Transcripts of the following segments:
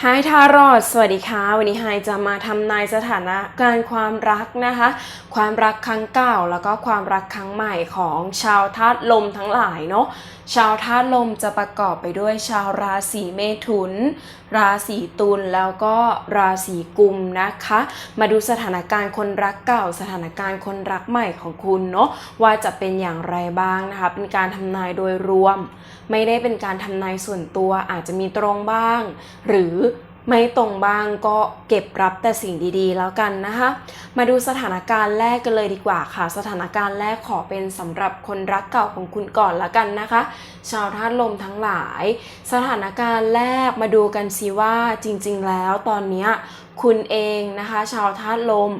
ไฮทารอดสวัสดีค่ะ วันนี้ไฮจะมาทำนายสถานะการความรักนะคะ ความรักครั้งเก่าแล้วก็ความรักครั้งใหม่ของชาวธาตุลมทั้งหลายเนาะ ชาวธาตุลมจะประกอบไปด้วยชาวราศีเมถุน ราศีตุลแล้วก็ราศีกุมนะคะ มาดูสถานการณ์คนรักเก่า สถานการณ์คนรักใหม่ของคุณเนาะว่าจะเป็นอย่างไรบ้างนะคะ เป็นการทำนายโดยรวม ไม่ได้เป็นการทำนายส่วนตัวอาจจะมีตรงบ้าง หรือ ไม่ตรงบ้างก็เก็บรับแต่สิ่งดีๆ แล้วกันนะคะ มาดูสถานการณ์แรกกันเลยดีกว่าค่ะ สถานการณ์แรกขอเป็นสำหรับคนรักเก่าของคุณก่อนละกันนะคะ ชาวธาตุลมทั้งหลาย สถานการณ์แรกมาดูกันสิว่าจริงๆ แล้วตอนนี้คุณเองนะคะ ชาวธาตุลม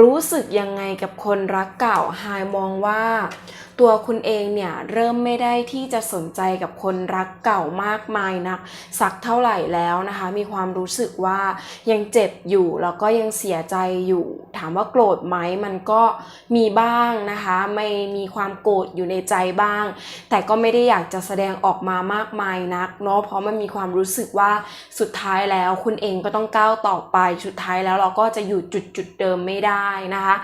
รู้สึกยังไงกับคนรักเก่าไฮมองว่า ตัวคุณเองเนี่ยเริ่มไม่ได้ที่จะสนใจกับคนรักเก่ามากมายนักสักเท่าไหร่แล้วนะคะ มีความรู้สึกว่ายังเจ็บอยู่แล้วก็ยังเสียใจอยู่ ถามว่าโกรธไหมมันก็มีบ้างนะคะ ไม่มีความโกรธอยู่ในใจบ้าง แต่ก็ไม่ได้อยากจะแสดงออกมามากมายนักเนาะเพราะมันมีความรู้สึกว่าสุดท้ายแล้วคุณเองก็ต้องก้าวต่อไปสุดท้ายแล้วเราก็จะอยู่จุดจุดเดิมไม่ได้นะคะ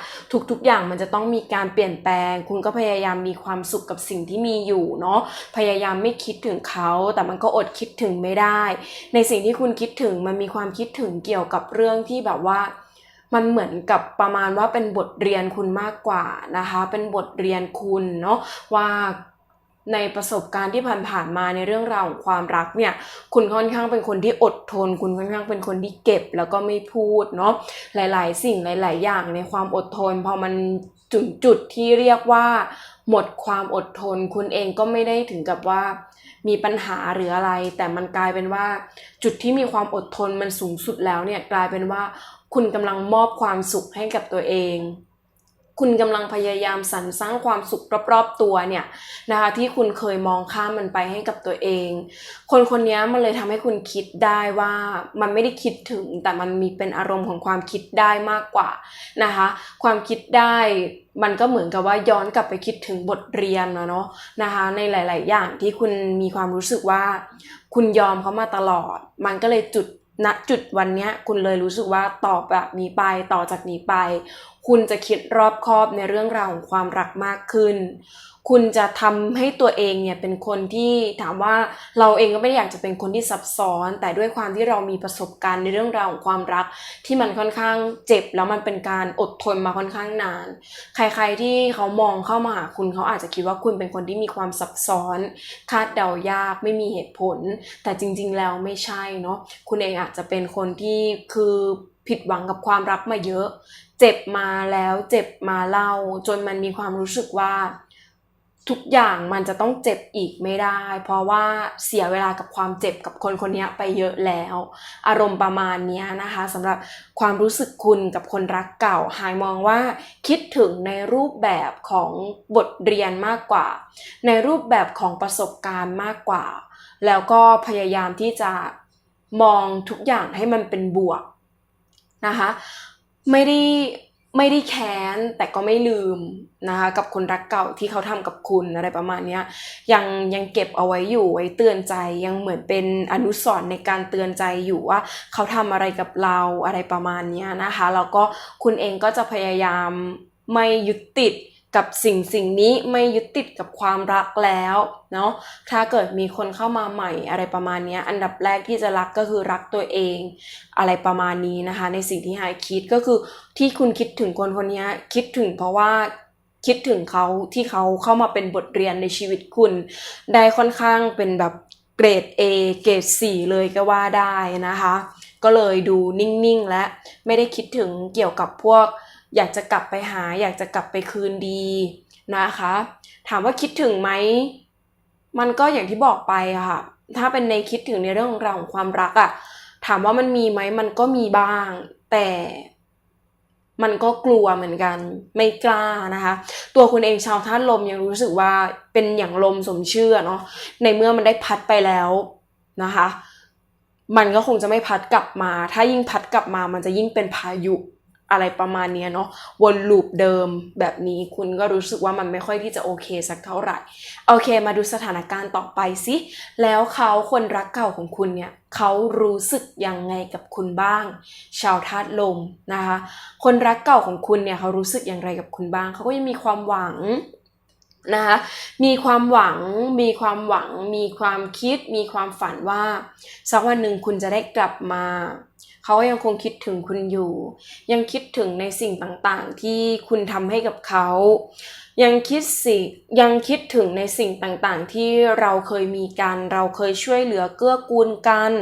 ทุกๆอย่างมันจะต้องมีการเปลี่ยนแปลง คุณก็พยายามมีความสุขกับสิ่งที่มีอยู่เนาะพยายามไม่คิดถึงเขาแต่มันก็อดคิดถึงไม่ได้ ในสิ่งที่คุณคิดถึงมันมีความคิดถึงเกี่ยวกับเรื่องที่แบบว่ามันเหมือนกับประมาณว่าเป็นบทเรียนคุณมากกว่านะคะ เป็นบทเรียนคุณเนาะว่า ในประสบการณ์ที่ผ่านๆมาในเรื่องราวของความรักเนี่ยคุณค่อนข้างเป็นคนที่อดทน คุณค่อนข้างเป็นคนที่เก็บแล้วก็ไม่พูดเนาะหลาย ๆ สิ่งหลาย ๆ อย่างในความอดทนพอมันจุดจุดที่เรียกว่า หมดความอดทน คุณเองก็ไม่ได้ถึงกับว่ามีปัญหาหรืออะไร แต่มันกลายเป็นว่า จุดที่มีความอดทนมันสูงสุดแล้วเนี่ยกลายเป็นว่า คุณกำลังมอบความสุขให้กับตัวเอง คุณกำลังพยายามสรรสร้างความสุขรอบๆตัวเนี่ยนะคะที่คุณเคยมองข้ามมันไปให้กับตัวเอง คนคนนี้มันเลยทำให้คุณคิดได้ว่ามันไม่ได้คิดถึงแต่มันมีเป็นอารมณ์ของความคิดได้มากกว่านะคะความคิดได้มันก็เหมือนกับว่าย้อนกลับไปคิดถึงบทเรียนนะเนาะนะคะในหลาย ๆ อย่างที่คุณมีความรู้สึกว่า คุณยอมเขามาตลอด มันก็เลยจุดณจุดวันเนี้ยคุณเลยรู้สึกว่าต่อแบบนี้ไปต่อจากนี้ไป คุณจะคิดรอบคอบในเรื่องราวของความรักมากขึ้น คุณจะทำให้ตัวเองเนี่ยเป็นคนที่ถามว่าเราเองก็ไม่ได้อยากจะเป็นคนที่ซับซ้อน แต่ด้วยความที่เรามีประสบการณ์ในเรื่องราวของความรัก ที่มันค่อนข้างเจ็บแล้วมันเป็นการอดทนมาค่อนข้างนาน ใคร ๆที่เขามองเข้ามาหาคุณเขาอาจจะคิดว่าคุณเป็นคนที่มีความซับซ้อน คาดเดายากไม่มีเหตุผล แต่จริง ๆ แล้วไม่ใช่เนาะคุณเองอาจจะเป็นคนที่คือผิดหวังกับความรักมาเยอะ เจ็บมาแล้วเจ็บมาเล่า จนมันมีความรู้สึกว่า ทุกอย่างมันจะต้องเจ็บอีกไม่ได้ เพราะว่าเสียเวลากับความเจ็บกับคนคนนี้ไปเยอะแล้ว อารมณ์ประมาณนี้นะคะสำหรับความรู้สึกคุณกับคนรักเก่าหายมองว่าคิดถึงในรูปแบบของบทเรียนมากกว่า ในรูปแบบของประสบการณ์มากกว่า แล้วก็พยายามที่จะมองทุกอย่างให้มันเป็นบวกนะคะ ไม่ได้ ไม่ได้แค้นแต่ก็ไม่ลืมนะคะกับคนรักเก่าที่เขาทำกับคุณอะไรประมาณนี้ยังยังเก็บเอาไว้อยู่ไว้เตือนใจยังเหมือนเป็นอนุสรณ์ในการเตือนใจอยู่ว่า เขาทำอะไรกับเราอะไรประมาณนี้นะคะแล้วก็คุณเองก็จะพยายามไม่ยึดติด กับสิ่งสิ่งนี้ไม่ยึดติดกับความรักแล้วเนาะถ้าเกิดมีคนเข้ามาใหม่อะไรประมาณนี้อันดับแรกที่จะรักก็คือรักตัวเองอะไรประมาณนี้นะคะ ในสิ่งที่หายคิดก็คือที่คุณคิดถึงคนคนนี้คิดถึงเพราะว่าคิดถึงเขาที่เขาเข้ามาเป็นบทเรียนในชีวิตคุณ ได้ค่อนข้างเป็นแบบเกรด A เกรด 4 เลยก็ว่าได้นะคะ ก็เลยดูนิ่งๆและไม่ได้คิดถึงเกี่ยวกับพวก อยากจะกลับไปหา อยากจะกลับไปคืนดีนะคะ ถามว่าคิดถึงไหม มันก็อย่างที่บอกไปค่ะ ถ้าเป็นในคิดถึงในเรื่องของราวของความรักอะถามว่ามันมีไหมมันก็มีบ้าง แต่มันก็กลัวเหมือนกัน ไม่กล้านะคะ ตัวคุณเองชาวธาตุลมยังรู้สึกว่าเป็นอย่างลมสมเชื่อเนาะในเมื่อมันได้พัดไปแล้วนะคะ มันก็คงจะไม่พัดกลับมา ถ้ายิ่งพัดกลับมามันจะยิ่งเป็นพายุ อะไรประมาณนี้เนาะวนลูปเดิมแบบนี้คุณก็รู้สึกว่ามันไม่ค่อยที่จะโอเคสักเท่าไหร่ โอเค มาดูสถานการณ์ต่อไปสิแล้วเขาคนรักเก่าของคุณเนี่ยเขารู้สึกยังไงกับคุณบ้าง ชาวธาตุลมนะคะ คนรักเก่าของคุณเนี่ยเขารู้สึกอย่างไรกับคุณบ้างเขาก็ยังมีความหวัง นะคะมีความหวัง มีความหวัง มีความคิด มีความฝันว่า สักวันหนึ่งคุณจะได้กลับมา เขายังคงคิดถึงคุณอยู่ ยังคิดถึงในสิ่งต่างๆ ที่คุณทำให้กับเขา ยังคิดสิยังคิดถึงในสิ่งต่างๆ ที่เราเคยมีกัน เราเคยช่วยเหลือเกื้อกูลกัน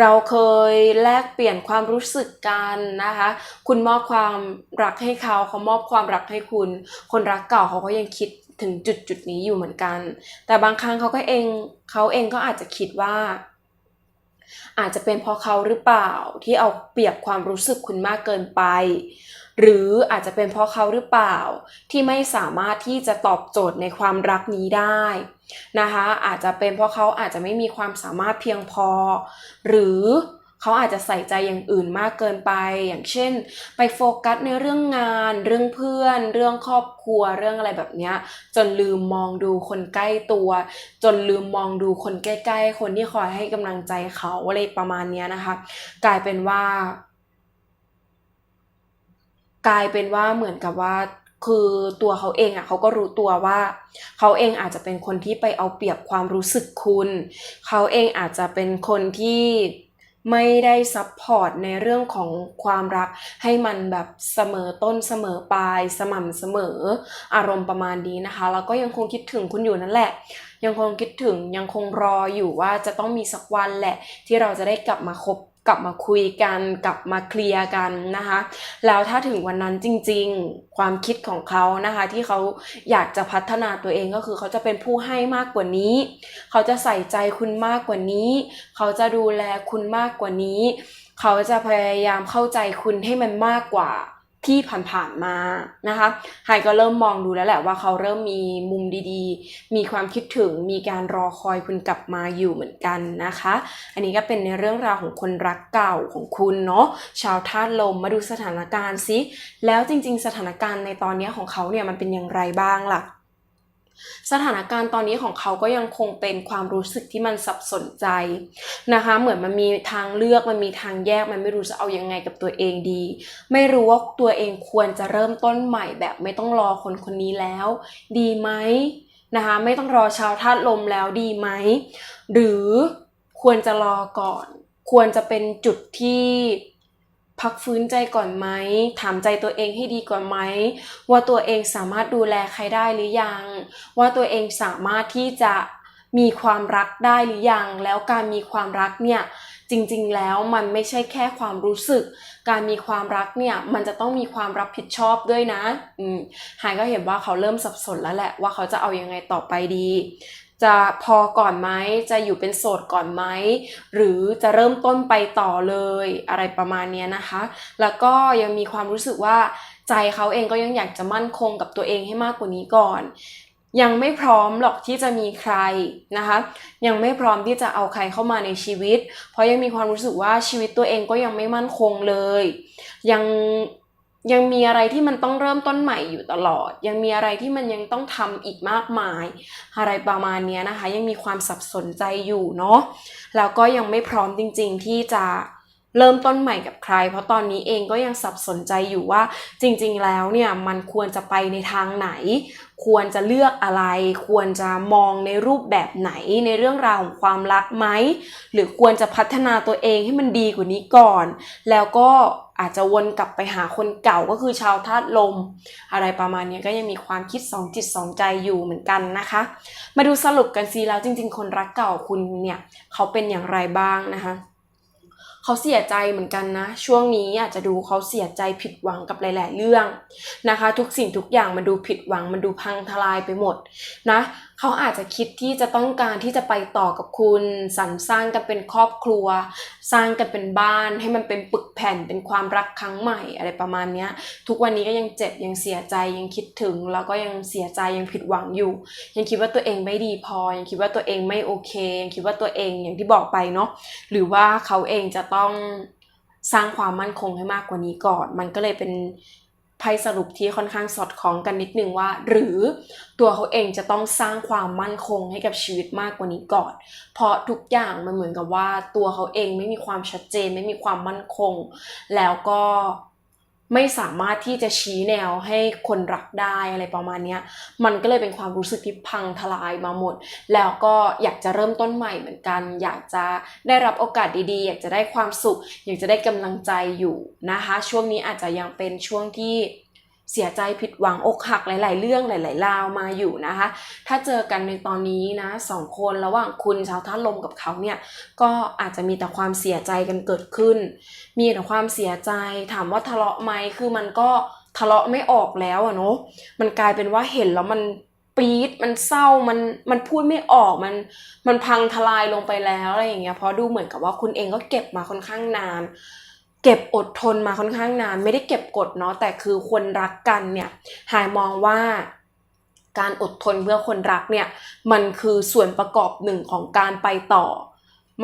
เราเคยแลกเปลี่ยนความรู้สึกกันนะคะ คุณมอบความรักให้เขา เขามอบความรักให้คุณ คนรักเก่าเขาก็ยังคิด ถึงจุดจุดนี้อยู่เหมือนกัน แต่บางครั้งเขาก็เองเขาเองก็อาจจะคิดว่า อาจจะเป็นเพราะเขาหรือเปล่าที่เอาเปรียบความรู้สึกคุณมากเกินไป หรืออาจจะเป็นเพราะเขาหรือเปล่าที่ไม่สามารถที่จะตอบโจทย์ในความรักนี้ได้นะคะ อาจจะเป็นเพราะเขาอาจจะไม่มีความสามารถเพียงพอ หรือ เขาอาจจะใส่ใจอย่างอื่นมากเกินไป อย่างเช่น ไปโฟกัสในเรื่องงาน เรื่องเพื่อน เรื่องครอบครัวเรื่องอะไรแบบนี้จนลืมมองดูคนใกล้ตัว จนลืมมองดูคนใกล้ๆ คนที่คอยให้กำลังใจเขาอะไรประมาณนี้นะคะ กลายเป็นว่า กลายเป็นว่าเหมือนกับว่าคือตัวเขาเองอะเขาก็รู้ตัวว่า เขาเองอาจจะเป็นคนที่ไปเอาเปรียบความรู้สึกคุณ เขาเองอาจจะเป็นคนที่ ไม่ได้ซัพพอร์ตในเรื่องของความรัก ให้มันแบบเสมอต้นเสมอปลาย สม่ำเสมออารมณ์ประมาณนี้นะคะแล้วก็ยังคงคิดถึงคุณอยู่นั่นแหละ ยังคงคิดถึงยังคงรออยู่ว่าจะต้องมีสักวันแหละ ที่เราจะได้กลับมาคบ กลับมาคุยกัน กลับมาเคลียร์กันนะคะ แล้วถ้าถึงวันนั้นจริงๆ ความคิดของเขานะคะ ที่เขาอยากจะพัฒนาตัวเองก็คือเขาจะเป็นผู้ให้มากกว่านี้ เขาจะใส่ใจคุณมากกว่านี้ เขาจะดูแลคุณมากกว่านี้ เขาจะพยายามเข้าใจคุณให้มันมากกว่า ที่ผ่านๆมานะคะไฮก็เริ่มมองดูแล้วแหละว่าเขาเริ่มมีมุมดีๆ มีความคิดถึง มีการรอคอยคุณกลับมาอยู่เหมือนกันนะคะ อันนี้ก็เป็นในเรื่องราวของคนรักเก่าของคุณเนาะ ชาวธาตุลมมาดูสถานการณ์ซิ แล้วจริงๆ สถานการณ์ในตอนนี้ของเขาเนี่ยมันเป็นอย่างไรบ้างล่ะ สถานการณ์ตอนนี้ของเขาก็ยังคงเป็นความรู้สึกที่มันสับสนใจนะคะ เหมือนมันมีทางเลือกมันมีทางแยกมันไม่รู้จะเอายังไงกับตัวเองดี ไม่รู้ว่าตัวเองควรจะเริ่มต้นใหม่แบบไม่ต้องรอคนคนนี้แล้ว ดีไหมนะคะไม่ต้องรอชาวธาตุลมแล้วดีไหม หรือควรจะรอก่อน ควรจะเป็นจุดที่ พักฟื้นใจก่อนไหม ถามใจตัวเองให้ดีก่อนไหม ว่าตัวเองสามารถดูแลใครได้หรือยัง ว่าตัวเองสามารถที่จะมีความรักได้หรือยัง แล้วการมีความรักเนี่ยจริงๆ แล้วมันไม่ใช่แค่ความรู้สึก การมีความรักเนี่ยมันจะต้องมีความรับผิดชอบด้วยนะ อืมหายก็เห็นว่าเขาเริ่มสับสนแล้วแหละว่าเขาจะเอายังไงต่อไปดี จะพอก่อนไหมจะอยู่เป็นโสดก่อนไหมหรือจะเริ่มต้นไปต่อเลยอะไรประมาณนี้นะคะ แล้วก็ยังมีความรู้สึกว่าใจเขาเองก็ยังอยากจะมั่นคงกับตัวเองให้มากกว่านี้ก่อน ยังไม่พร้อมหรอกที่จะมีใครนะคะ ยังไม่พร้อมที่จะเอาใครเข้ามาในชีวิต เพราะยังมีความรู้สึกว่าชีวิตตัวเองก็ยังไม่มั่นคงเลย ยัง ยังมีอะไรที่มันต้องเริ่มต้นใหม่อยู่ตลอด ยังมีอะไรที่มันยังต้องทำอีกมากมาย อะไรประมาณนี้นะคะ ยังมีความสับสนใจอยู่เนาะแล้วก็ยังไม่พร้อมจริง ๆ ที่จะ เริ่มต้นใหม่กับใคร เพราะตอนนี้เองก็ยังสับสนใจอยู่ว่าจริง ๆ แล้วเนี่ยมันควรจะไปในทางไหน ควรจะเลือกอะไร ควรจะมองในรูปแบบไหนในเรื่องราวของความรักไหมหรือควรจะพัฒนาตัวเองให้มันดีกว่านี้ก่อน แล้วก็อาจจะวนกลับไปหาคนเก่าก็คือชาวธาตุลม อะไรประมาณนี้ก็ยังมีความคิดสองจิตสองใจอยู่เหมือนกันนะคะ มาดูสรุปกันซีแล้วจริง ๆ คนรักเก่าคุณเนี่ยเขาเป็นอย่างไรบ้างนะคะ เขาเสียใจเหมือนกันนะ ช่วงนี้อาจจะดูเขาเสียใจผิดหวังกับหลาย ๆ เรื่องนะคะ ทุกสิ่งทุกอย่างมันดูผิดหวังมันดูพังทลายไปหมดนะ เขาอาจจะคิดที่จะต้องการที่จะไปต่อกับคุณสรรสร้างกันเป็นครอบครัว สร้างกันเป็นบ้านให้มันเป็นปึกแผ่นเป็นความรักครั้งใหม่อะไรประมาณนี้ทุกวันนี้ก็ยังเจ็บยังเสียใจยังคิดถึง แล้วก็ยังเสียใจยังผิดหวังอยู่ ยังคิดว่าตัวเองไม่ดีพอ ยังคิดว่าตัวเองไม่โอเค ยังคิดว่าตัวเองอย่างที่บอกไปเนาะหรือว่าเขาเองจะต้องสร้างความมั่นคงให้มากกว่านี้ก่อน มันก็เลยเป็น ภัยสรุปที่ค่อนข้างสอดคล้องกันนิดนึงว่า หรือตัวเขาเองจะต้องสร้างความมั่นคงให้กับชีวิตมากกว่านี้ก่อน เพราะทุกอย่างมันเหมือนกับว่าตัวเขาเองไม่มีความชัดเจน ไม่มีความมั่นคง แล้วก็ ไม่สามารถที่จะชี้แนวให้คนรักได้อะไรประมาณนี้มันก็เลยเป็นความรู้สึกที่พังทลายมาหมด แล้วก็อยากจะเริ่มต้นใหม่เหมือนกัน อยากจะได้รับโอกาสดีๆ อยากจะได้ความสุข อยากจะได้กำลังใจอยู่นะคะ ช่วงนี้อาจจะยังเป็นช่วงที่ เสียใจผิดหวังอกหักหลาย ๆ เรื่องหลาย ๆ ราวมาอยู่นะคะ ถ้าเจอกันในตอนนี้นะสองคนระหว่างคุณชาวท่าลมกับเขาเนี่ยก็อาจจะมีแต่ความเสียใจกันเกิดขึ้น มีแต่ความเสียใจถามว่าทะเลาะไหมคือมันก็ทะเลาะไม่ออกแล้วอะเนาะมันกลายเป็นว่าเห็นแล้วมันปี๊ดมันเศร้ามันมันพูดไม่ออกมันมันพังทลายลงไปแล้วอะไรอย่างเงี้ยเพราะดูเหมือนกับว่าคุณเองก็เก็บมาค่อนข้างนาน เก็บอดทนมาค่อนข้างนาน ไม่ได้เก็บกดเนาะแต่คือคนรักกันเนี่ยหายมองว่าการอดทนเพื่อคนรักเนี่ยมันคือส่วนประกอบหนึ่งของการไปต่อ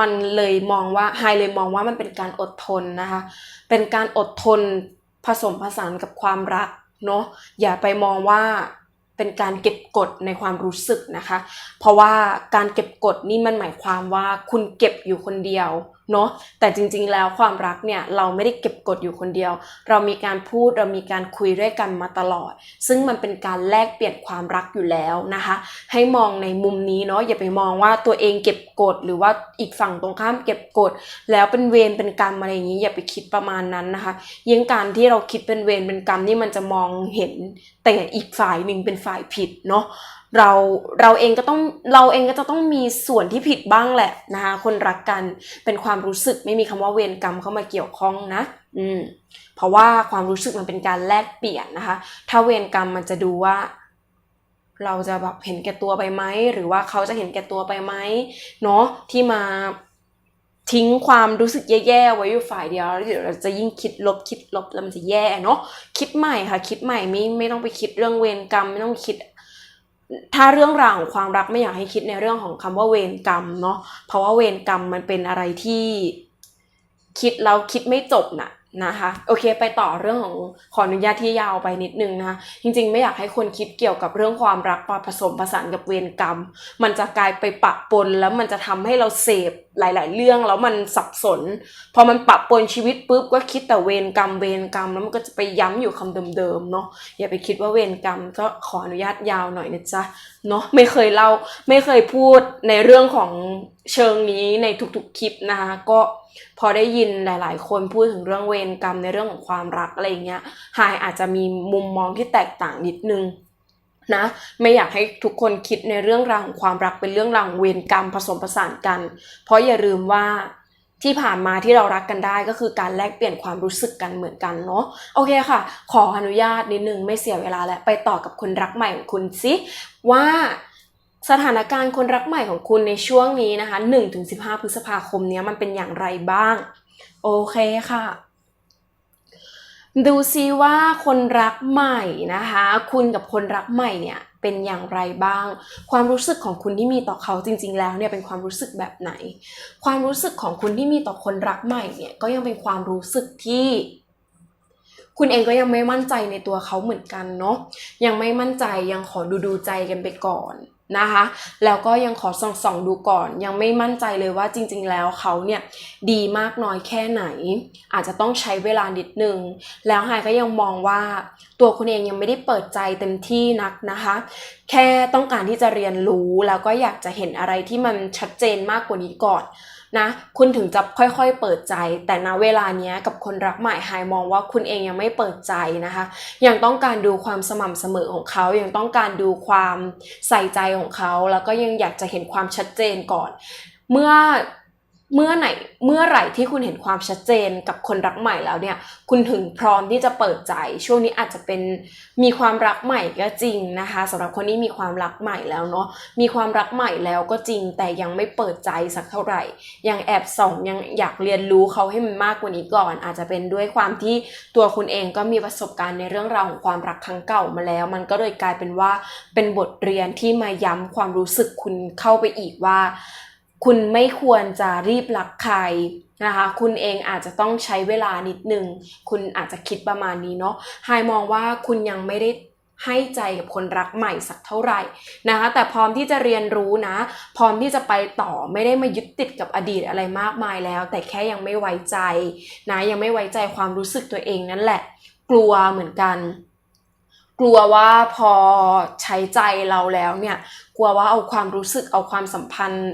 มันเลยมองว่าไฮเลยมองว่ามันเป็นการอดทนนะคะ เป็นการอดทนผสมผสานกับความรักเนาะอย่าไปมองว่าเป็นการเก็บกดในความรู้สึกนะคะ เพราะว่าการเก็บกดนี่มันหมายความว่าคุณเก็บอยู่คนเดียว เนาะแต่จริงๆแล้วความรักเนี่ยเราไม่ได้เก็บกดอยู่คนเดียว เรามีการพูดเรามีการคุยด้วยกันมาตลอด ซึ่งมันเป็นการแลกเปลี่ยนความรักอยู่แล้วนะคะ ให้มองในมุมนี้เนาะอย่าไปมองว่าตัวเองเก็บกดหรือว่าอีกฝั่งตรงข้ามเก็บกด แล้วเป็นเวรเป็นกรรมอะไรอย่างนี้ อย่าไปคิดประมาณนั้นนะคะ ยิ่งการที่เราคิดเป็นเวรเป็นกรรมนี่มันจะมองเห็นแต่อีกฝ่ายหนึ่งเป็นฝ่ายผิดเนาะ เราเราเองก็ต้องเราเองก็จะต้องมีส่วนที่ผิดบ้างแหละนะคะคนรักกันเป็นความรู้สึกไม่มีคำว่าเวรกรรมเข้ามาเกี่ยวข้องนะ อืมเพราะว่าความรู้สึกมันเป็นการแลกเปลี่ยนนะคะ ถ้าเวรกรรมมันจะดูว่า เราจะแบบเห็นแก่ตัวไปไหมหรือว่าเขาจะเห็นแก่ตัวไปไหมเนาะที่มาทิ้งความรู้สึกแย่ๆไว้อยู่ฝ่ายเดียวแล้วเดี๋ยวเราจะยิ่งคิดลบคิดลบแล้วมันจะแย่เนาะคิดใหม่ค่ะ คิดใหม่ไม่ไม่ต้องไปคิดเรื่องเวรกรรม ไม่ต้องคิด ถ้าเรื่องราวของความรักไม่อยากให้คิดในเรื่องของคำว่าเวรกรรมเนาะเพราะว่าเวรกรรมมันเป็นอะไรที่คิดแล้วคิดไม่จบน่ะ นะคะโอเคไปต่อเรื่องของขออนุญาตที่ยาวไปนิดนึงนะคะจริงๆ ไม่อยากให้คนคิดเกี่ยวกับเรื่องความรักมาผสมผสานกับเวรกรรม มันจะกลายไปปะปนแล้วมันจะทำให้เราเสพหลาย ๆ เรื่องแล้วมันสับสน พอมันปะปนชีวิตปุ๊บก็คิดแต่เวรกรรมเวรกรรมแล้วมันก็จะไปย้ำอยู่คำเดิมๆเนาะอย่าไปคิดว่าเวรกรรมก็ขออนุญาตยาวหน่อยนะจ๊ะเนาะไม่เคยเล่าไม่เคยพูดในเรื่องของเชิงนี้ในทุกๆคลิปนะคะก็ พอได้ยินหลาย ๆ คนพูดถึงเรื่องเวรกรรมในเรื่องของความรักอะไรอย่างเงี้ยหายอาจจะมีมุมมองที่แตกต่างนิดนึงนะไม่อยากให้ทุกคนคิดในเรื่องราวของความรักเป็นเรื่องราวของเวรกรรมผสมผสานกัน เพราะอย่าลืมว่าที่ผ่านมาที่เรารักกันได้ก็คือการแลกเปลี่ยนความรู้สึกกันเหมือนกันเนาะโอเคค่ะ ขออนุญาตนิดนึงไม่เสียเวลาแล้วไปต่อกับคนรักใหม่ของคุณสิว่า สถานการณ์คนรักใหม่ของคุณในช่วงนี้นะคะ 1-15 พฤษภาคมนี้มันเป็นอย่างไรบ้าง โอเคค่ะ ดูซิว่าคนรักใหม่นะคะ คุณกับคนรักใหม่เนี่ยเป็นอย่างไรบ้าง ความรู้สึกของคุณที่มีต่อเขาจริง ๆ แล้วเนี่ยเป็นความรู้สึกแบบไหน ความรู้สึกของคุณที่มีต่อคนรักใหม่เนี่ยก็ยังเป็นความรู้สึกที่คุณเองก็ยังไม่มั่นใจในตัวเขาเหมือนกันเนาะยังไม่มั่นใจยังขอดูดูใจกันไปก่อน นะคะ แล้วก็ยังขอส่องส่องดูก่อน ยังไม่มั่นใจเลยว่าจริง ๆ แล้วเขาเนี่ยดีมากน้อยแค่ไหน อาจจะต้องใช้เวลานิดนึง แล้วไฮก็ยังมองว่าตัวคุณเองยังไม่ได้เปิดใจเต็มที่นักนะคะ แค่ต้องการที่จะเรียนรู้แล้วก็อยากจะเห็นอะไรที่มันชัดเจนมากกว่านี้ก่อน นะคุณถึงจะค่อยๆเปิดใจ แต่ณเวลานี้กับคนรักใหม่ไฮมองว่าคุณเองยังไม่เปิดใจนะคะ ยังต้องการดูความสม่ำเสมอของเขายังต้องการดูความใส่ใจของเขา แล้วก็ยังอยากจะเห็นความชัดเจนก่อน เมื่อ เมื่อไหนเมื่อไหร่ที่คุณเห็นความชัดเจนกับคนรักใหม่แล้วเนี่ย คุณถึงพร้อมที่จะเปิดใจ ช่วงนี้อาจจะเป็นมีความรักใหม่ก็จริงนะคะสำหรับคนที่มีความรักใหม่แล้วเนาะมีความรักใหม่แล้วก็จริง แต่ยังไม่เปิดใจสักเท่าไหร่ ยังแอบส่องยังอยากเรียนรู้เขาให้มันมากกว่านี้ก่อน อาจจะเป็นด้วยความที่ตัวคุณเองก็มีประสบการณ์ในเรื่องราวของความรักครั้งเก่ามาแล้ว มันก็เลยกลายเป็นว่าเป็นบทเรียนที่มาย้ำความรู้สึกคุณเข้าไปอีกว่า คุณไม่ควรจะรีบรักใครนะคะ คุณเองอาจจะต้องใช้เวลานิดนึง คุณอาจจะคิดประมาณนี้เนาะไฮมองว่าคุณยังไม่ได้ให้ใจกับคนรักใหม่สักเท่าไหร่นะคะ แต่พร้อมที่จะเรียนรู้นะ พร้อมที่จะไปต่อไม่ได้มายึดติดกับอดีตอะไรมากมายแล้ว แต่แค่ยังไม่ไว้ใจนะยังไม่ไว้ใจความรู้สึกตัวเองนั่นแหละ กลัวเหมือนกัน กลัวว่าพอใช้ใจเราแล้วเนี่ย กลัวว่าเอาความรู้สึกเอาความสัมพันธ์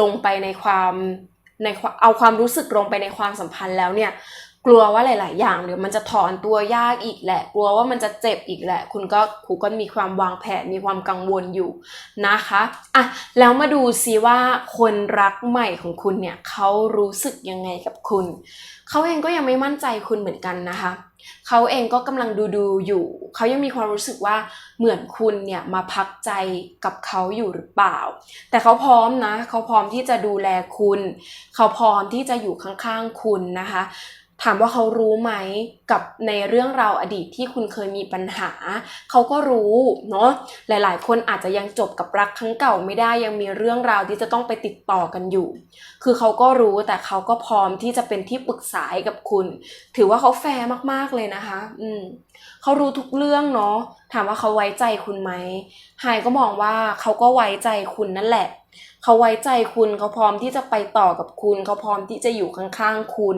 ลงไปในความในเอาความรู้สึกลงไปในความสัมพันธ์แล้วเนี่ย กลัวว่าหลาย ๆ อย่างเดี๋ยวมันจะถอนตัวยากอีกแหละ กลัวว่ามันจะเจ็บอีกแหละ คุณก็คุณก็มีความวางแผนมีความกังวลอยู่นะคะอะแล้วมาดูซิว่าคนรักใหม่ของคุณเนี่ยเขารู้สึกยังไงกับคุณ เขาเองก็ยังไม่มั่นใจคุณเหมือนกันนะคะเขาเองก็กำลังดูดูอยู่ เขายังมีความรู้สึกว่าเหมือนคุณเนี่ยมาพักใจกับเขาอยู่หรือเปล่า แต่เขาพร้อมนะ เขาพร้อมที่จะดูแลคุณ เขาพร้อมที่จะอยู่ข้างๆคุณนะคะ ถามว่าเขารู้ไหมกับในเรื่องราวอดีตที่คุณเคยมีปัญหา เขาก็รู้เนาะหลาย ๆ คนอาจจะยังจบกับรักครั้งเก่าไม่ได้ยังมีเรื่องราวที่จะต้องไปติดต่อกันอยู่ คือเขาก็รู้แต่เขาก็พร้อมที่จะเป็นที่ปรึกษาให้กับคุณ ถือว่าเขาแฟร์มากๆเลยนะคะ อืมเขารู้ทุกเรื่องเนาะถามว่าเขาไว้ใจคุณไหมไฮก็มองว่าเขาก็ไว้ใจคุณนั่นแหละ เขาไว้ใจคุณเขาพร้อมที่จะไปต่อกับคุณ เขาพร้อมที่จะอยู่ข้างๆคุณ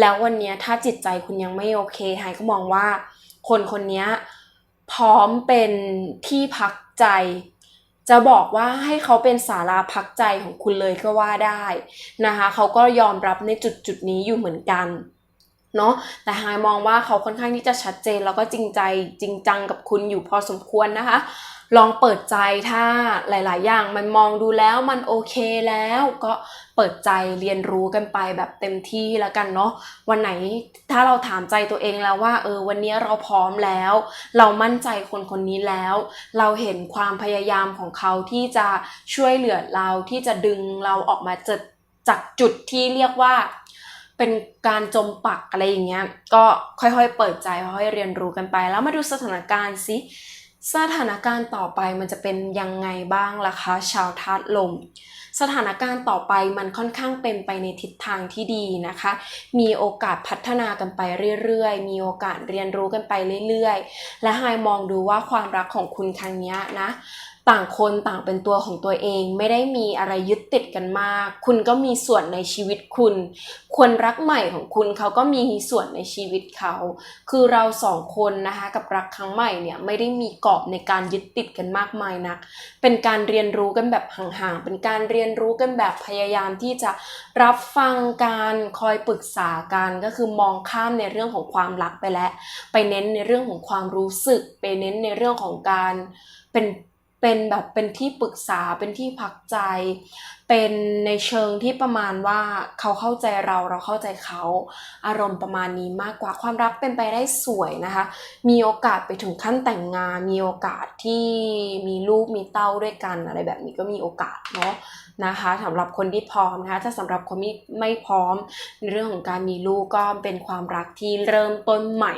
แล้ววันนี้ถ้าจิตใจคุณยังไม่โอเคไฮก็มองว่า คนคนนี้พร้อมเป็นที่พักใจ จะบอกว่าให้เขาเป็นสาราพักใจของคุณเลยก็ว่าได้นะคะ เขาก็ยอมรับในจุดจุดๆนี้อยู่เหมือนกัน เนาะแต่ไฮมองว่าเขาค่อนข้างที่จะชัดเจนแล้วก็จริงใจจริงจังกับคุณอยู่พอสมควรนะคะ ลองเปิดใจถ้าหลาย ๆ อย่างมันมองดูแล้วมันโอเคแล้วก็เปิดใจเรียนรู้กันไปแบบเต็มที่แล้วกันเนาะวันไหนถ้าเราถามใจตัวเองแล้วว่า เออวันนี้เราพร้อมแล้ว เรามั่นใจคนคนนี้แล้ว เราเห็นความพยายามของเขาที่จะช่วยเหลือเราที่จะดึงเราออกมาจากจากจุดที่เรียกว่า เป็นการจมปักอะไรอย่างเงี้ยก็ค่อยๆ เปิดใจค่อยๆเรียนรู้กันไป แล้วมาดูสถานการณ์สิสถานการณ์ต่อไปมันจะเป็นยังไงบ้างล่ะคะชาวธาตุลม สถานการณ์ต่อไปมันค่อนข้างเป็นไปในทิศทางที่ดีนะคะ มีโอกาสพัฒนากันไปเรื่อยๆ มีโอกาสเรียนรู้กันไปเรื่อยๆ และไฮมองดูว่าความรักของคุณครั้งเนี้ยนะ ต่างคนต่างเป็นตัวของตัวเอง ไม่ได้มีอะไรยึดติดกันมาก คุณก็มีส่วนในชีวิตคุณ คนรักใหม่ของคุณเขาก็มีส่วนในชีวิตเขา คือเราสองคนนะคะกับรักครั้งใหม่เนี่ยไม่ได้มีกรอบในการยึดติดกันมากมายนัก เป็นการเรียนรู้กันแบบห่างๆ เป็นการเรียนรู้กันแบบพยายามที่จะรับฟังการคอยปรึกษากันก็คือมองข้ามในเรื่องของความรักไปแล้ว ไปเน้นในเรื่องของความรู้สึก ไปเน้นในเรื่องของการเป็น เป็นแบบเป็นที่ปรึกษาเป็นที่พักใจ เป็นในเชิงที่ประมาณว่าเขาเข้าใจเราเราเข้าใจเขาอารมณ์ประมาณนี้มากกว่าความรักเป็นไปได้สวยนะคะ มีโอกาสไปถึงขั้นแต่งงาน มีโอกาสที่มีลูกมีเต้าด้วยกันอะไรแบบนี้ก็มีโอกาสเนาะนะคะสำหรับคนที่พร้อมนะคะถ้าสำหรับคนที่ไม่พร้อมในเรื่องของการมีลูกก็เป็นความรักที่เริ่มต้นใหม่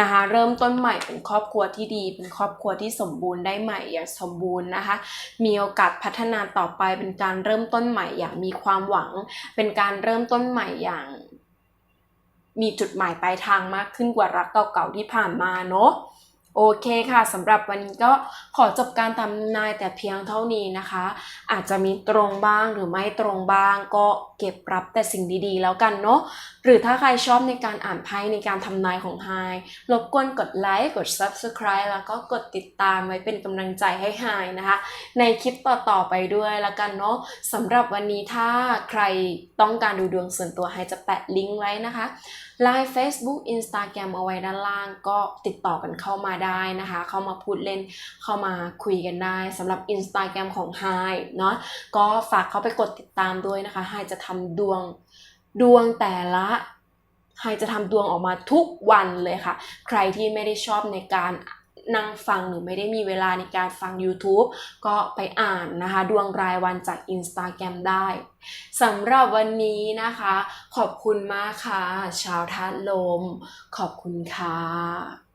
นะคะเริ่มต้นใหม่เป็นครอบครัวที่ดี เป็นครอบครัวที่สมบูรณ์ได้ใหม่อย่างสมบูรณ์นะคะ มีโอกาสพัฒนาต่อไปเป็นการเริ่มต้นใหม่อย่างมีความหวัง เป็นการเริ่มต้นใหม่อย่างมีจุดหมายปลายทางมากขึ้นกว่ารักเก่าๆที่ผ่านมาเนาะ โอเคค่ะสำหรับวันนี้ก็ขอจบการทำนายแต่เพียงเท่านี้นะคะ อาจจะมีตรงบ้างหรือไม่ตรงบ้าง ก็เก็บรับแต่สิ่งดีๆ แล้วกันเนาะหรือถ้าใครชอบในการอ่านไพ่ในการทำนายของไฮรบกวนกดไลค์กด Subscribe แล้วก็กดติดตามไว้เป็นกำลังใจให้ไฮนะคะ ในคลิปต่อๆไปด้วยแล้วกันเนาะสำหรับวันนี้ถ้าใครต้องการดูดวงส่วนตัวไฮจะแปะลิงก์ไว้นะคะไลน์ Facebook Instagram เอาไว้ด้านล่างก็ติดต่อกันเข้ามาได้นะคะ เข้ามาพูดเล่นเข้ามาคุยกันได้สำหรับ Instagram ของ Hi เนาะก็ฝากเข้าไปกดติดตามด้วยนะคะ Hi จะทำดวงดวงแต่ละไฮจะทำดวงออกมาทุกวันเลยค่ะ ใครที่ไม่ได้ชอบในการ นั่งฟังหรือไม่ได้มีเวลาในการฟัง YouTube ก็ไปอ่านนะคะ ดวงรายวันจาก Instagram ได้สำหรับวันนี้นะคะ ขอบคุณมากค่ะ ชาวท่าตุลม ขอบคุณค่ะ